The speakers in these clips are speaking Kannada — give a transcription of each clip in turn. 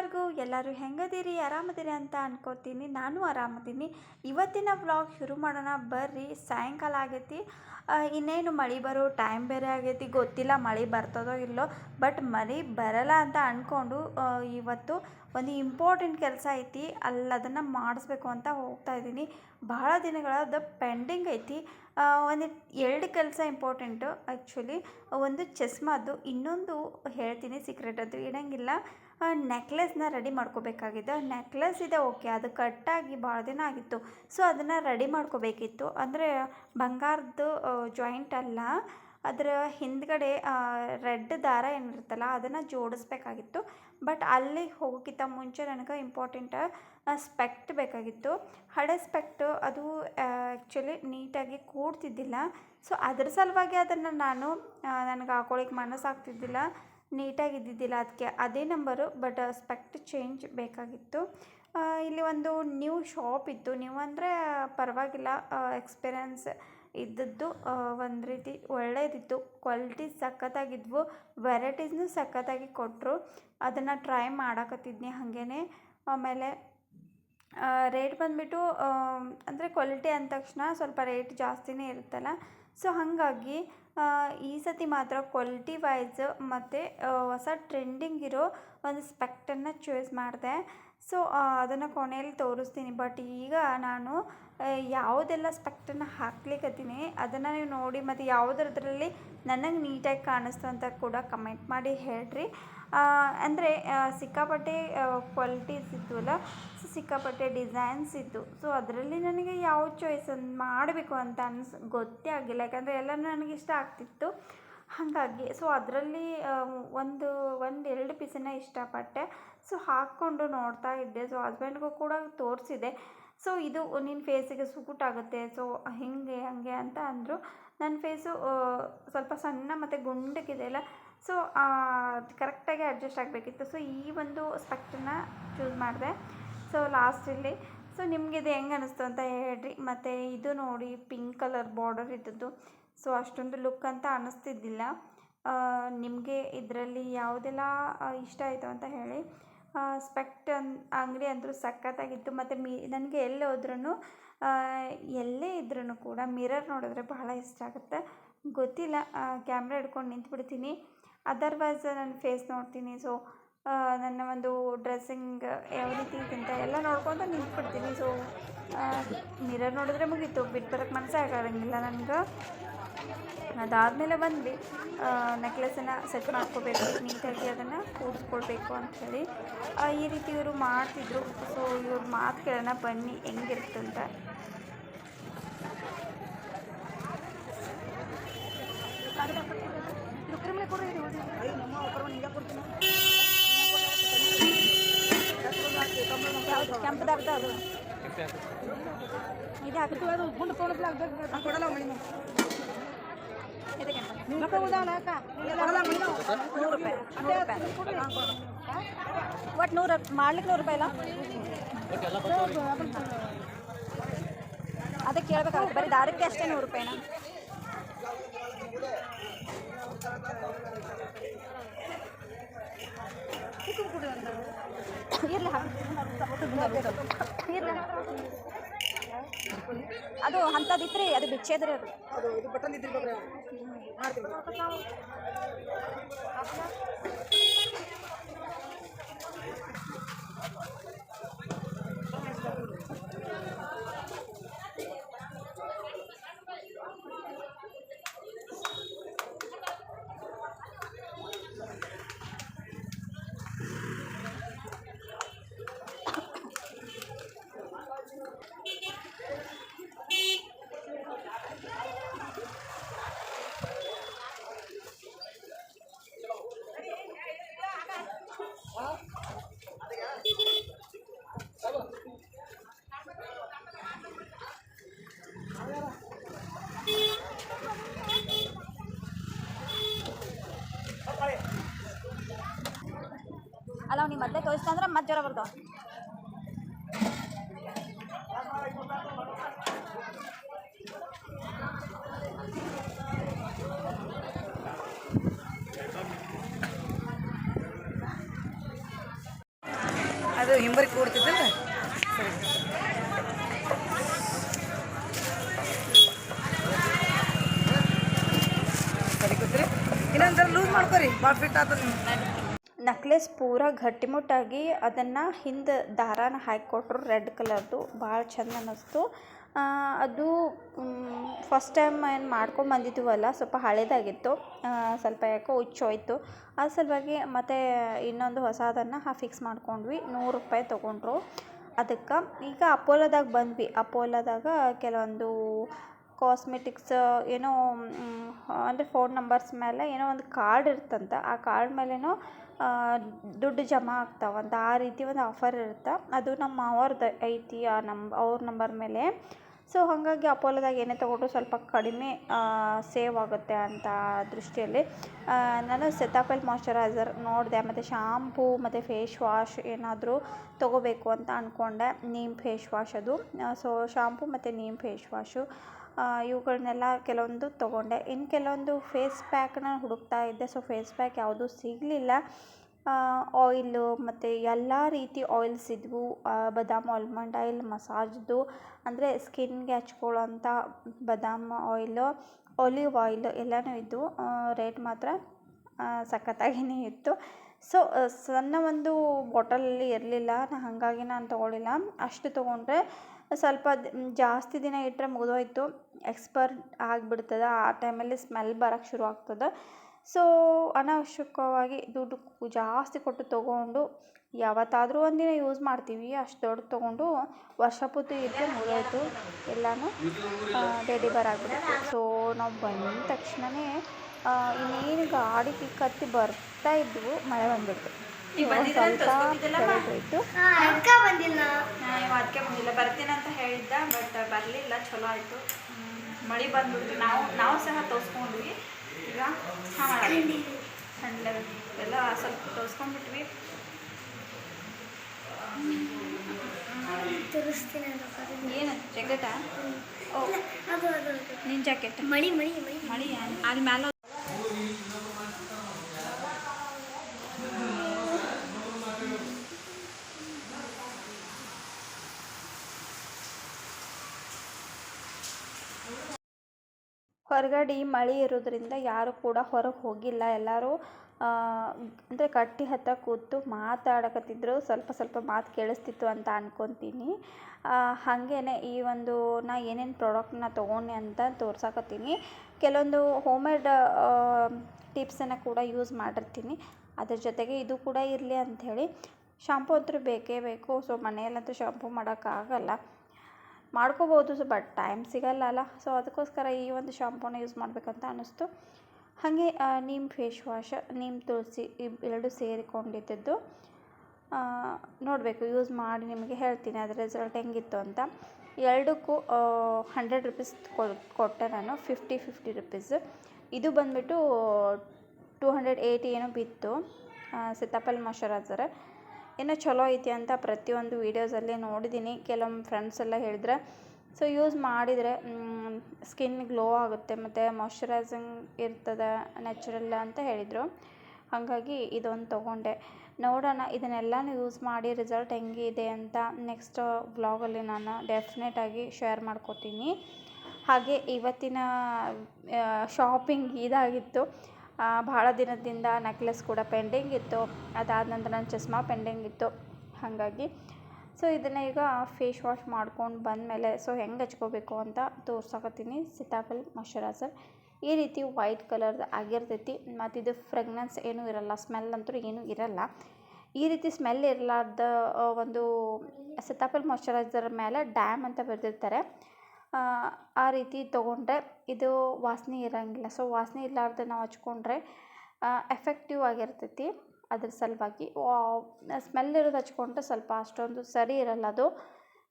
ಎಲ್ಲರಿಗೂ, ಎಲ್ಲರೂ ಹೆಂಗದಿರಿ, ಆರಾಮದಿರಿ ಅಂತ ಅನ್ಕೋತೀನಿ. ನಾನು ಆರಾಮದೀನಿ. ಇವತ್ತಿನ ವ್ಲಾಗ್ ಶುರು ಮಾಡೋಣ. ಬರ್ರಿ, ಸಾಯಂಕಾಲ ಆಗೈತಿ. ಇನ್ನೇನು ಮಳೆ ಬರೋ ಟೈಮ್ ಬೇರೆ ಆಗೈತಿ. ಗೊತ್ತಿಲ್ಲ ಮಳೆ ಬರ್ತದೋ ಇಲ್ಲೋ. ಬಟ್ ಮಳೆ ಬರಲ್ಲ ಅಂತ ಅಂದ್ಕೊಂಡು ಇವತ್ತು ಒಂದು ಇಂಪಾರ್ಟೆಂಟ್ ಕೆಲಸ ಐತಿ. ಅಲ್ಲಿ ಅದನ್ನು ಮಾಡಿಸ್ಬೇಕು ಅಂತ ಹೋಗ್ತಾ ಇದ್ದೀನಿ. ಬಹಳ ಅದು ಪೆಂಡಿಂಗ್ ಐತಿ. ಒಂದು ಎರಡು ಕೆಲಸ ಇಂಪಾರ್ಟೆಂಟು ಆ್ಯಕ್ಚುಲಿ ಒಂದು ಚಸ್ಮಾದು. ಇನ್ನೊಂದು ಹೇಳ್ತೀನಿ ಸೀಕ್ರೆಟ್ ಅದು. ಇಡಂಗಿಲ್ಲ. ನೆಕ್ಲೆಸ್ನ ರೆಡಿ ಮಾಡ್ಕೋಬೇಕಾಗಿದೆ ನೆಕ್ಲೆಸ್ ಇದೆ ಓಕೆ ಅದು ಕಟ್ಟಾಗಿ ಭಾಳ ದಿನ ಆಗಿತ್ತು. ಸೊ ಅದನ್ನು ರೆಡಿ ಮಾಡ್ಕೋಬೇಕಿತ್ತು. ಅಂದರೆ ಬಂಗಾರದ್ದು ಜಾಯಿಂಟ್ ಅಲ್ಲ, ಅದರ ಹಿಂದ್ಗಡೆ ರೆಡ್ ದಾರ ಏನಿರುತ್ತಲ್ಲ, ಅದನ್ನು ಜೋಡಿಸ್ಬೇಕಾಗಿತ್ತು. ಬಟ್ ಅಲ್ಲಿಗೆ ಹೋಗೋಕ್ಕಿಂತ ಮುಂಚೆ ನನಗೆ ಇಂಪಾರ್ಟೆಂಟ್ ಸ್ಪೆಕ್ಟ್ ಬೇಕಾಗಿತ್ತು. ಹಳೆ ಸ್ಪೆಕ್ಟ್ ಅದು ಆ್ಯಕ್ಚುಲಿ ನೀಟಾಗಿ ಕೂಡ್ತಿದ್ದಿಲ್ಲ. ಸೊ ಅದ್ರ ಸಲುವಾಗಿ ಅದನ್ನು ನಾನು ನನಗೆ ಹಾಕೊಳ್ಳಿಕ್ಕೆ ಮನಸ್ಸಾಗ್ತಿದ್ದಿಲ್ಲ. ನೀಟಾಗಿ ಇದ್ದಿದ್ದಿಲ್ಲ ಅದಕ್ಕೆ ಅದೇ ನಂಬರು, ಬಟ್ ಸ್ಪೆಕ್ಟ್ ಚೇಂಜ್ ಬೇಕಾಗಿತ್ತು. ಇಲ್ಲಿ ಒಂದು ನ್ಯೂ ಶಾಪ್ ಇತ್ತು. ನ್ಯೂ ಅಂದರೆ ಪರವಾಗಿಲ್ಲ ಎಕ್ಸ್ಪೀರಿಯನ್ಸ್ ಇದ್ದದ್ದು ಒಂದು ರೀತಿ ಒಳ್ಳೆಯದಿತ್ತು ಕ್ವಾಲಿಟಿ ಸಖತ್ತಾಗಿದ್ವು, ವೆರೈಟೀಸ್ನು ಸಖತ್ತಾಗಿ ಕೊಟ್ಟರು ಅದನ್ನು ಟ್ರೈ ಮಾಡಕತ್ತಿದ್ನಿ ಹಾಗೇ ಆಮೇಲೆ ರೇಟ್ ಬಂದುಬಿಟ್ಟು ಅಂದರೆ ಕ್ವಾಲಿಟಿ ಅಂದ ತಕ್ಷಣ ಸ್ವಲ್ಪ ರೇಟ್ ಜಾಸ್ತಿನೇ ಇರುತ್ತಲ್ಲ. ಸೊ ಹಾಗಾಗಿ ಈ ಸತಿ ಮಾತ್ರ ಕ್ವಾಲಿಟಿ ವೈಸ್ ಮತ್ತು ಹೊಸ ಟ್ರೆಂಡಿಂಗ್ ಇರೋ ಒಂದು ಸ್ಪೆಕ್ಟನ್ನು ಚೂಸ್ ಮಾಡಿದೆ. ಸೊ ಅದನ್ನು ಕೊನೆಯಲ್ಲಿ ತೋರಿಸ್ತೀನಿ. ಬಟ್ ಈಗ ನಾನು ಯಾವುದೆಲ್ಲ ಸ್ಪೆಕ್ಟನ್ನು ಹಾಕ್ಲಿಕ್ಕತ್ತೀನಿ ಅದನ್ನು ನೀವು ನೋಡಿ ಮತ್ತು ಯಾವುದ್ರದ್ರಲ್ಲಿ ನನಗೆ ನೀಟಾಗಿ ಕಾಣಿಸ್ತು ಅಂತ ಕೂಡ ಕಮೆಂಟ್ ಮಾಡಿ ಹೇಳ್ರಿ. ಅಂದರೆ ಸಿಕ್ಕಾಪಟ್ಟೆ ಕ್ವಾಲಿಟೀಸ್ ಇದ್ವಲ್ಲ ಸಿಕ್ಕಾಪಟ್ಟೆ ಡಿಸೈನ್ಸ್ ಇತ್ತು. ಸೊ ಅದರಲ್ಲಿ ನನಗೆ ಯಾವ ಚಾಯ್ಸ್ ಮಾಡಬೇಕು ಅಂತ ಅನ್ಸ್, ಗೊತ್ತೇ ಆಗಿಲ್ಲ. ಯಾಕಂದರೆ ಎಲ್ಲ ನನಗೆ ಇಷ್ಟ ಆಗ್ತಿತ್ತು. ಹಾಗಾಗಿ ಸೊ ಅದರಲ್ಲಿ ಒಂದು ಒಂದು ಎರಡು ಪೀಸನ್ನ ಇಷ್ಟಪಟ್ಟೆ. ಸೊ ಹಾಕ್ಕೊಂಡು ನೋಡ್ತಾ ಇದ್ದೆ. ಸೊ ಹಸ್ಬೆಂಡ್ಗೂ ಕೂಡ ತೋರಿಸಿದೆ. ಸೊ ಇದು ನಿನ್ನ ಫೇಸಿಗೆ ಸೂಟ್ ಆಗುತ್ತೆ. ಸೊ ಹಿಂಗೆ, ಹಾಗೆ ಅಂತ ಅಂದರು. ನನ್ನ ಫೇಸು ಸ್ವಲ್ಪ ಸಣ್ಣ ಮತ್ತು ಗುಂಡಕ್ಕಿದೆ ಅಲ್ಲ. ಸೊ ಕರೆಕ್ಟಾಗಿ ಅಡ್ಜಸ್ಟ್ ಆಗಬೇಕಿತ್ತು. ಸೊ ಈ ಒಂದು ಸ್ಪೆಕ್ಟನ್ನ ಚೂಸ್ ಮಾಡಿದೆ. ಸೊ ಲಾಸ್ಟಲ್ಲಿ ಸೊ ನಿಮ್ಗೆ ಇದು ಹೆಂಗೆ ಅನ್ನಿಸ್ತು ಅಂತ ಹೇಳ್ರಿ. ಮತ್ತು ಇದು ನೋಡಿ ಪಿಂಕ್ ಕಲರ್ ಬಾರ್ಡರ್ ಇದ್ದದ್ದು. ಸೊ ಅಷ್ಟೊಂದು ಲುಕ್ ಅಂತ ಅನ್ನಿಸ್ತಿದ್ದಿಲ್ಲ ನಿಮಗೆ ಇದರಲ್ಲಿ ಯಾವುದೆಲ್ಲ ಇಷ್ಟ ಆಯಿತು ಅಂತ ಹೇಳಿ. ಸ್ಪೆಕ್ಟ್ ಅನ್, ಅಂಗಡಿ ಅಂದರೂ ಸಖತ್ತಾಗಿತ್ತು. ಮತ್ತು ಮಿ, ನನಗೆ ಎಲ್ಲೇ ಹೋದ್ರೂ ಎಲ್ಲೇ ಇದ್ರೂ ಕೂಡ ಮಿರರ್ ನೋಡಿದ್ರೆ ಬಹಳ ಇಷ್ಟ ಆಗುತ್ತೆ. ಗೊತ್ತಿಲ್ಲ. ಕ್ಯಾಮ್ರಾ ಹಿಡ್ಕೊಂಡು ನಿಂತ್ಬಿಡ್ತೀನಿ. ಅದರ್ವೈಸ್ ನನ್ನ ಫೇಸ್ ನೋಡ್ತೀನಿ. ಸೊ ನನ್ನ ಒಂದು ಡ್ರೆಸ್ಸಿಂಗ್ ಯಾವ ರೀತಿ ಅಂತ ಎಲ್ಲ ನೋಡ್ಕೊಂಡು ನಿಂತ್ಬಿಡ್ತೀನಿ. ಸೊ ಮಿರರ್ ನೋಡಿದ್ರೆ ಮುಗೀತು. ಬಿಟ್ಟು ಬರೋಕ್ಕೆ ಮನಸ್ಸೇ ಆಗಂಗಿಲ್ಲ ನನಗೆ. ಅದಾದಮೇಲೆ ಬಂದ್ವಿ. ನೆಕ್ಲೆಸನ್ನು ಸೆಟ್ ಮಾಡ್ಕೋಬೇಕು, ನೀಟಾಗಿ ಅದನ್ನು ಕೂಡಿಸ್ಕೊಳ್ಬೇಕು ಅಂಥೇಳಿ ಈ ರೀತಿ ಇವರು ಮಾಡ್ತಿದ್ರು. ಸೊ ಇವ್ರ ಮಾತು ಕೇಳೋಣ, ಬನ್ನಿ ಹೆಂಗಿರುತ್ತಂತ ಯಾವುದು ಕೆಂಪದಾರ್ದ ಅದು. ಇದು ಹಾಕಿ ಅದು ಗುಂಡು ಕೊಡಲ್ಲ ಇದು ಕೆಂಪು. ನೂರು ರೂಪಾಯಿ. ನೂರು ರೂಪಾಯಿ. ಒಟ್ಟು ನೂರು ಮಾಡ್ಲಿಕ್ಕೆ ನೂರು ರೂಪಾಯಿ ಇಲ್ಲ ಅದಕ್ಕೆ ಕೇಳ್ಬೇಕಾಗುತ್ತೆ. ಬರೀ ದಾರಕ್ಕೆ ಅಷ್ಟೇ ನೂರು ರೂಪಾಯಿನ? ಇರ್ಲಿ ಇರ್ಲಿ ಅದು ಅಂಥದ್ದಿತ್ರಿ ಅದು ಬಿಚ್ಚೇದ್ರಿ ಅದು. ಬಟನ್ ಮಾಡ್ತೀವಿ ಮೊದಲೇ ಮತ್ತೆ ಜ್ವರ ಬರ್ತಾವ. ಅದು ಹಿಂಬರಿ ಕೂಡ್ತಿದ್ದಲ್ಲ? ಸರಿ. ಕೂತ್ರಿ. ಇನ್ನೊಂದು ಲೂಸ್ ಮಾಡ್ಕೊರಿ. ಭಾಳ ಫಿಟ್ ಆಗ್ತದೆ ನಕ್ಲೆಸ್ ಪೂರ ಗಟ್ಟಿಮುಟ್ಟಾಗಿ ಅದನ್ನು ಹಿಂದೆ ದಾರಾನ ಹಾಕಿಕೊಟ್ರು ರೆಡ್ ಕಲರ್ದು. ಭಾಳ ಚಂದ ಅನ್ನಿಸ್ತು. ಅದು ಫಸ್ಟ್ ಟೈಮ್ ಏನು ಮಾಡ್ಕೊಂಡು ಬಂದಿದ್ದೀವಲ್ಲ ಸ್ವಲ್ಪ ಹಳೇದಾಗಿತ್ತು. ಸ್ವಲ್ಪ ಯಾಕೋ ಹುಚ್ಚೋಯ್ತು. ಆ ಸಲುವಾಗಿ ಮತ್ತೆ ಇನ್ನೊಂದು ಹೊಸದನ್ನು ಫಿಕ್ಸ್ ಮಾಡ್ಕೊಂಡ್ವಿ. ನೂರು ರೂಪಾಯಿ ತೊಗೊಂಡ್ರು. ಅದಕ್ಕೆ ಈಗ ಅಪೋಲೋದಾಗ ಬಂದ್ವಿ. ಅಪೋಲೋದಾಗ ಕೆಲವೊಂದು ಕಾಸ್ಮೆಟಿಕ್ಸ್ ಏನೋ ಅಂದರೆ ಫೋನ್ ನಂಬರ್ಸ್ ಮೇಲೆ ಏನೋ ಒಂದು ಕಾರ್ಡ್ ಇರುತ್ತಂತೆ, ಆ ಕಾರ್ಡ್ ಮೇಲೇನೋ ದುಡ್ಡು ಜಮಾ ಆಗ್ತಾವಂತ, ಆ ರೀತಿ ಒಂದು ಆಫರ್ ಇರುತ್ತೆ. ಅದು ನಮ್ಮ ಮಾವಾರ್ದು ಐತಿ, ಆ ನಮ್ ಅವ್ರ ನಂಬರ್ ಮೇಲೆ. ಸೊ ಹಾಗಾಗಿ ಅಪೋಲೋದಾಗ ಏನೇ ತೊಗೊಂಡ್ರು ಸ್ವಲ್ಪ ಕಡಿಮೆ ಸೇವ್ ಆಗುತ್ತೆ ಅಂತ ದೃಷ್ಟಿಯಲ್ಲಿ. ನಾನು ಸೆತಾಫೆಲ್ ಮಾಯ್ಚರೈಸರ್ ನೋಡಿದೆ, ಮತ್ತು ಶಾಂಪೂ ಮತ್ತು ಫೇಸ್ ವಾಶ್ ಏನಾದರೂ ತೊಗೋಬೇಕು ಅಂತ ಅಂದ್ಕೊಂಡೆ ನೀಮ್ ಫೇಸ್ ವಾಶ್ ಅದು. ಸೊ ಶಾಂಪು ಮತ್ತು ನೀಮ್ ಫೇಸ್ ವಾಶು ಇವುಗಳನ್ನೆಲ್ಲ ಕೆಲವೊಂದು ತೊಗೊಂಡೆ. ಇನ್ನು ಕೆಲವೊಂದು ಫೇಸ್ ಪ್ಯಾಕ್ನ ಹುಡುಕ್ತಾ ಇದ್ದೆ. ಸೊ ಫೇಸ್ ಪ್ಯಾಕ್ ಯಾವುದೂ ಸಿಗಲಿಲ್ಲ. ಆಯಿಲು ಮತ್ತು ಎಲ್ಲ ರೀತಿ ಆಯಿಲ್ಸ್ ಇದ್ವು. ಆ, ಬದಾಮ್ ಆಲ್ಮಂಡ್ ಆಯಿಲ್ ಮಸಾಜ್ದು ಅಂದರೆ ಸ್ಕಿನ್ಗೆ ಹಚ್ಕೊಳ್ಳೋಂಥ ಬದಾಮ್ ಆಯಿಲು ಒಲಿವ್ ಆಯಿಲ್ ಎಲ್ಲನೂ ಇದ್ದವು ರೇಟ್ ಮಾತ್ರ ಸಖತ್ತಾಗಿಯೇ ಇತ್ತು. ಸೊ ಸಣ್ಣ ಒಂದು ಬಾಟಲಲ್ಲಿ ಇರಲಿಲ್ಲ. ನಾನು ಹಾಗಾಗಿ ನಾನು ತೊಗೊಳ್ಳಿಲ್ಲ. ಅಷ್ಟು ತೊಗೊಂಡ್ರೆ ಸ್ವಲ್ಪ ಜಾಸ್ತಿ ದಿನ ಇಟ್ಟರೆ ಮುಗಿದೋಯ್ತು. ಎಕ್ಸ್ಪೈರ್ ಆಗ್ಬಿಡ್ತದೆ ಆ ಟೈಮಲ್ಲಿ ಸ್ಮೆಲ್ ಬರೋಕ್ಕೆ ಶುರು ಆಗ್ತದೆ. ಸೊ ಅನಾವಶ್ಯಕವಾಗಿ ದುಡ್ಡು ಜಾಸ್ತಿ ಕೊಟ್ಟು ತೊಗೊಂಡು ಯಾವತ್ತಾದರೂ ಒಂದಿನ ಯೂಸ್ ಮಾಡ್ತೀವಿ ಅಷ್ಟು ದೊಡ್ಡ ತೊಗೊಂಡು ವರ್ಷ ಪೂರ್ತಿ ಇದ್ದರೆ ಮುಗಿಯೋಯ್ತು ಎಲ್ಲನೂ ಡೆಲಿವರ್ ಆಗಿಬಿಡುತ್ತೆ. ಸೊ ನಾವು ಬಂದ ತಕ್ಷಣವೇ ಇನ್ನೇನು ಗಾಡಿ ಪಿಕ್ ಹತ್ತಿ ಬರ್ತಾ ಇದ್ವು ಮಳೆ ಬಂದ್ಬಿಡ್ತು. ಬಂದಿಲ್ಲ. ಇವ ಅದಕ್ಕೆ ಬಂದಿಲ್ಲ. ಬರ್ತೀನಿ ಅಂತ ಹೇಳಿದ್ದ ಬಟ್ ಬರಲಿಲ್ಲ ಚಲೋ ಆಯಿತು. ಮಳೆ ಬಂದ್ಬಿಡ್ತು ನಾವು ನಾವು ಸಹ ತೋರಿಸ್ಕೊಂಡ್ವಿ. ಈಗ ಹಂಡ್ಲೆ ಎಲ್ಲ ಸ್ವಲ್ಪ ತೋರಿಸ್ಕೊಂಡ್ಬಿಟ್ವಿ. ತೋರಿಸ್ತೀನಿ ಅನ್ನೋಕ್ಕಾಗಲ್ಲ. ಏನು ಜಾಕೆಟಾ ಓ ಅದು ಅದು ಅದು. ನಿನ್ನ ಜಾಕೆಟ್ ಮಳಿ ಮಳಿ ಮಳಿ ಮಳೆ ಅಲ್ಲಿ ಮ್ಯಾಲ ಹೊರಗಡೆ ಮಳೆ ಇರೋದ್ರಿಂದ ಯಾರು ಕೂಡ ಹೊರಗೆ ಹೋಗಿಲ್ಲ. ಎಲ್ಲರೂ ಅಂದರೆ ಕಟ್ಟಿ ಹತ್ರ ಕೂತು ಮಾತಾಡಕತ್ತಿದ್ರು. ಸ್ವಲ್ಪ ಸ್ವಲ್ಪ ಮಾತು ಕೇಳಿಸ್ತಿತ್ತು ಅಂತ ಅನ್ಕೊತೀನಿ. ಹಾಗೇ ಈ ಒಂದು ನಾ ಏನೇನು ಪ್ರಾಡಕ್ಟ್ನ ತೊಗೊಂಡೆ ಅಂತ ತೋರ್ಸಕತ್ತೀನಿ. ಕೆಲವೊಂದು ಹೋಮ್ ಮೇಡ್ ಟಿಪ್ಸನ್ನು ಕೂಡ ಯೂಸ್ ಮಾಡಿರ್ತೀನಿ. ಅದ್ರ ಜೊತೆಗೆ ಇದು ಕೂಡ ಇರಲಿ ಅಂಥೇಳಿ ಶಾಂಪೂ ಅಂತೂ ಬೇಕೇ ಬೇಕು. ಸೊ ಮನೆಯಲ್ಲಂತೂ ಶಾಂಪೂ ಮಾಡೋಕ್ಕಾಗಲ್ಲ ಮಾಡ್ಕೋಬೋದು. ಸೊ ಬಟ್ ಟೈಮ್ ಸಿಗಲ್ಲ ಅಲ್ಲ ಸೊ ಅದಕ್ಕೋಸ್ಕರ ಈ ಒಂದು ಶಾಂಪೂನ ಯೂಸ್ ಮಾಡಬೇಕಂತ ಅನ್ನಿಸ್ತು. ಹಾಗೆ ನಿಮ್ಮ ಫೇಸ್ ವಾಶ್ ನೀಮ್ ತುಳಸಿ ಇವ್ ಎರಡು ಸೇರಿಕೊಂಡಿದ್ದದ್ದು. ನೋಡಬೇಕು ಯೂಸ್ ಮಾಡಿ ನಿಮಗೆ ಹೇಳ್ತೀನಿ. ಅದರ ರಿಸಲ್ಟ್ ಹೆಂಗಿತ್ತು ಅಂತ. ಎರಡಕ್ಕೂ ಹಂಡ್ರೆಡ್ ರುಪೀಸ್ ಕೊಟ್ಟೆ ನಾನು. ಫಿಫ್ಟಿ ಫಿಫ್ಟಿ ರುಪೀಸ್ ಇದು ಬಂದುಬಿಟ್ಟು ಟೂ ಹಂಡ್ರೆಡ್ ಏಯ್ಟಿ ಏನೋ ಬಿತ್ತು. ಸೀತಾಫಲ್ ಮಾಯ್ಚರೈಸರ್ ಏನೋ ಚಲೋ ಐತಿ ಅಂತ ಪ್ರತಿಯೊಂದು ವೀಡಿಯೋಸಲ್ಲಿ ನೋಡಿದ್ದೀನಿ. ಕೆಲವೊಮ್ಮೆ ಫ್ರೆಂಡ್ಸ್ ಎಲ್ಲ ಹೇಳಿದ್ರೆ ಸೊ ಯೂಸ್ ಮಾಡಿದರೆ ಸ್ಕಿನ್ ಗ್ಲೋ ಆಗುತ್ತೆ, ಮತ್ತು ಮಾಯ್ಶ್ಚರೈಸಿಂಗ್ ಇರ್ತದೆ ನ್ಯಾಚುರಲ್ ಅಂತ ಹೇಳಿದರು. ಹಾಗಾಗಿ ಇದೊಂದು ತೊಗೊಂಡೆ. ನೋಡೋಣ, ಇದನ್ನೆಲ್ಲನೂ ಯೂಸ್ ಮಾಡಿ ರಿಸಲ್ಟ್ ಹೆಂಗಿದೆ ಅಂತ ನೆಕ್ಸ್ಟ್ ವ್ಲಾಗಲ್ಲಿ ನಾನು ಡೆಫಿನೆಟಾಗಿ ಶೇರ್ ಮಾಡ್ಕೋತೀನಿ. ಹಾಗೆ ಇವತ್ತಿನ ಶಾಪಿಂಗ್ ಇದಾಗಿತ್ತು. ಭಾಳ ದಿನದಿಂದ ನೆಕ್ಲೆಸ್ ಕೂಡ ಪೆಂಡಿಂಗ್ ಇತ್ತು. ಅದಾದ ನಂತರ ನನ್ನ ಚಸ್ಮಾ ಪೆಂಡಿಂಗ್ ಇತ್ತು. ಹಾಗಾಗಿ ಸೊ ಇದನ್ನು ಈಗ ಫೇಸ್ ವಾಶ್ ಮಾಡ್ಕೊಂಡು ಬಂದಮೇಲೆ ಸೊ ಹೆಂಗೆ ಹಚ್ಕೋಬೇಕು ಅಂತ ತೋರ್ಸಕತ್ತೀನಿ. ಸೀತಾಫಲ್ ಮಾಯ್ಚರೈಸರ್ ಈ ರೀತಿ ವೈಟ್ ಕಲರ್ದು ಆಗಿರ್ತೈತಿ. ಮತ್ತು ಇದು ಫ್ರೆಗ್ನೆನ್ಸ್ ಏನೂ ಇರಲ್ಲ ಸ್ಮೆಲ್ ಅಂತೂ ಏನೂ ಇರಲ್ಲ. ಈ ರೀತಿ ಸ್ಮೆಲ್ ಇರಲಾರ್ದ ಒಂದು ಸೀತಾಫಲ್ ಮಾಯ್ಚರೈಸರ್ ಮೇಲೆ ಡ್ಯಾಮ್ ಅಂತ ಬರೆದಿರ್ತಾರೆ. ಆ, ರೀತಿ ತೊಗೊಂಡ್ರೆ ಇದು ವಾಸನೆ ಇರೋಂಗಿಲ್ಲ. ಸೊ ವಾಸನೆ ಇರಲಾರ್ದೆ ನಾವು ಹಚ್ಕೊಂಡ್ರೆ ಎಫೆಕ್ಟಿವ್ ಆಗಿರ್ತೈತಿ ಅದ್ರ ಸಲುವಾಗಿ. ಸ್ಮೆಲ್ ಇರೋದು ಹಚ್ಕೊಂಡ್ರೆ ಸ್ವಲ್ಪ ಅಷ್ಟೊಂದು ಸರಿ ಇರಲ್ಲ ಅದು.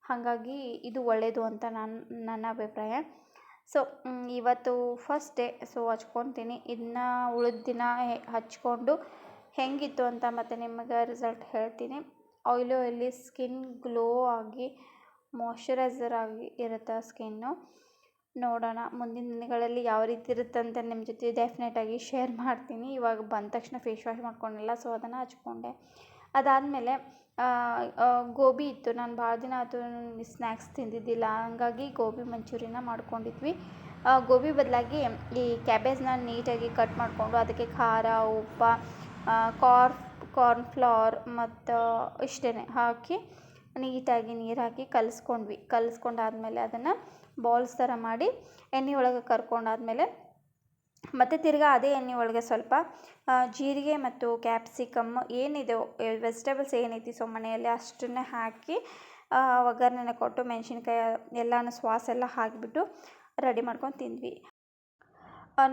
ಹಾಗಾಗಿ ಇದು ಒಳ್ಳೆಯದು ಅಂತ ನನ್ನ ನನ್ನ ಅಭಿಪ್ರಾಯ. ಸೊ ಇವತ್ತು ಫಸ್ಟ್ ಡೇ ಸೊ ಹಚ್ಕೊತೀನಿ. ಇನ್ನು ಉಳಿದ ದಿನ ಹಚ್ಕೊಂಡು ಹೇಗಿತ್ತು ಅಂತ ಮತ್ತು ನಿಮಗೆ ರಿಸಲ್ಟ್ ಹೇಳ್ತೀನಿ. ಆಯ್ಲು ಆಯ್ಲಿ ಸ್ಕಿನ್ ಗ್ಲೋ ಆಗಿ ಮಾಯ್ಚರೈಸರ್ ಆಗಿ ಇರುತ್ತೆ ಸ್ಕಿನ್ನು ನೋಡೋಣ. ಮುಂದಿನ ದಿನಗಳಲ್ಲಿ ಯಾವ ರೀತಿ ಇರುತ್ತೆ ಅಂತ ನಿಮ್ಮ ಜೊತೆ ಡೆಫಿನೆಟಾಗಿ ಶೇರ್ ಮಾಡ್ತೀನಿ. ಇವಾಗ ಬಂದ ತಕ್ಷಣ ಫೇಸ್ ವಾಶ್ ಮಾಡ್ಕೊಂಡಿಲ್ಲ ಸೊ ಅದನ್ನು ಹಚ್ಕೊಂಡೆ. ಅದಾದಮೇಲೆ ಗೋಬಿ ಇತ್ತು. ನಾನು ಭಾಳ ದಿನ ಆಯ್ತು ಸ್ನ್ಯಾಕ್ಸ್ ತಿಂದಿದ್ದಿಲ್ಲ. ಹಂಗಾಗಿ ಗೋಬಿ ಮಂಚೂರಿನ ಮಾಡ್ಕೊಂಡಿದ್ವಿ. ಗೋಬಿ ಬದಲಾಗಿ ಈ ಕ್ಯಾಬೇಜ್ನ ನೀಟಾಗಿ ಕಟ್ ಮಾಡಿಕೊಂಡು ಅದಕ್ಕೆ ಖಾರ, ಉಪ್ಪು ಕಾರ್ನ್ ಕಾರ್ನ್ಫ್ಲವರ್ ಮತ್ತು ಇಷ್ಟೇ ಹಾಕಿ ನೀಟಾಗಿ ನೀರು ಹಾಕಿ ಕಲಸ್ಕೊಂಡ್ವಿ. ಕಲಸ್ಕೊಂಡಾದ್ಮೇಲೆ ಅದನ್ನು ಬಾಲ್ಸ್ ಥರ ಮಾಡಿ ಎಣ್ಣೆ ಒಳಗೆ ಕರ್ಕೊಂಡಾದ್ಮೇಲೆ ಮತ್ತು ತಿರ್ಗಿ ಅದೇ ಎಣ್ಣೆ ಒಳಗೆ ಸ್ವಲ್ಪ ಜೀರಿಗೆ ಮತ್ತು ಕ್ಯಾಪ್ಸಿಕಮ್ ಏನಿದೆ ವೆಜಿಟೇಬಲ್ಸ್ ಏನೈತಿ ಸೊ ಮನೆಯಲ್ಲಿ ಅಷ್ಟನ್ನೇ ಹಾಕಿ ಒಗ್ಗರಣೆನ ಕೊಟ್ಟು ಮೆಣಸಿನ್ಕಾಯಿ ಎಲ್ಲನೂ ಸ್ವಾಸ್ ಎಲ್ಲ ಹಾಕಿಬಿಟ್ಟು ರೆಡಿ ಮಾಡ್ಕೊಂಡು ತಿಂದ್ವಿ.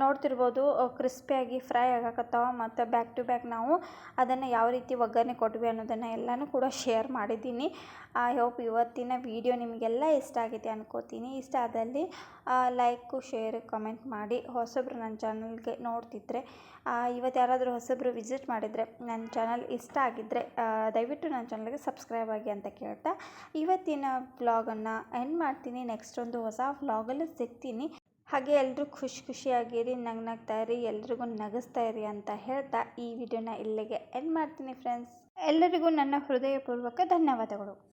ನೋಡ್ತಿರ್ಬೋದು ಕ್ರಿಸ್ಪಿಯಾಗಿ ಫ್ರೈ ಆಗಕತ್ತಾವ ಮತ್ತು ಬ್ಯಾಕ್ ಟು ಬ್ಯಾಕ್ ನಾವು ಅದನ್ನು ಯಾವ ರೀತಿ ಒಗ್ಗರಣೆ ಕೊಟ್ವಿ ಅನ್ನೋದನ್ನು ಎಲ್ಲನೂ ಕೂಡ ಶೇರ್ ಮಾಡಿದ್ದೀನಿ. ಐ ಹೋಪ್ ಇವತ್ತಿನ ವಿಡಿಯೋ ನಿಮಗೆಲ್ಲ ಇಷ್ಟ ಆಗಿದೆ ಅನ್ಕೋತೀನಿ. ಇಷ್ಟ ಆದಲ್ಲಿ ಲೈಕು ಶೇರ್ ಕಮೆಂಟ್ ಮಾಡಿ. ಹೊಸಬ್ರು ನನ್ನ ಚಾನಲ್ಗೆ ನೋಡ್ತಿದ್ರೆ ಇವತ್ತು ಯಾರಾದರೂ ಹೊಸಬ್ರು ವಿಸಿಟ್ ಮಾಡಿದರೆ ನನ್ನ ಚಾನಲ್ ಇಷ್ಟ ಆಗಿದ್ದರೆ ದಯವಿಟ್ಟು ನನ್ನ ಚಾನಲ್ಗೆ ಸಬ್ಸ್ಕ್ರೈಬ್ ಆಗಿ ಅಂತ ಕೇಳ್ತಾ, ಇವತ್ತಿನ ವ್ಲಾಗನ್ನು ಎಂಡ್ ಮಾಡ್ತೀನಿ. ನೆಕ್ಸ್ಟ್ ಒಂದು ಹೊಸ ವ್ಲಾಗಲ್ಲಿ ಸಿಗ್ತೀನಿ. ಹಾಗೆ ಎಲ್ಲರೂ ಖುಷಿ ಖುಷಿಯಾಗಿರಿ ನಗ್ ನಗ್ತಾ ಇರಿ ಎಲ್ರಿಗೂ ನಗಿಸ್ತಾ ಇರಿ ಅಂತ ಹೇಳ್ತಾ ಈ ವಿಡಿಯೋನ ಇಲ್ಲಿಗೆ ಎಂಡ್ ಮಾಡ್ತೀನಿ ಫ್ರೆಂಡ್ಸ್ ಎಲ್ಲರಿಗೂ ನನ್ನ ಹೃದಯಪೂರ್ವಕ ಧನ್ಯವಾದಗಳು.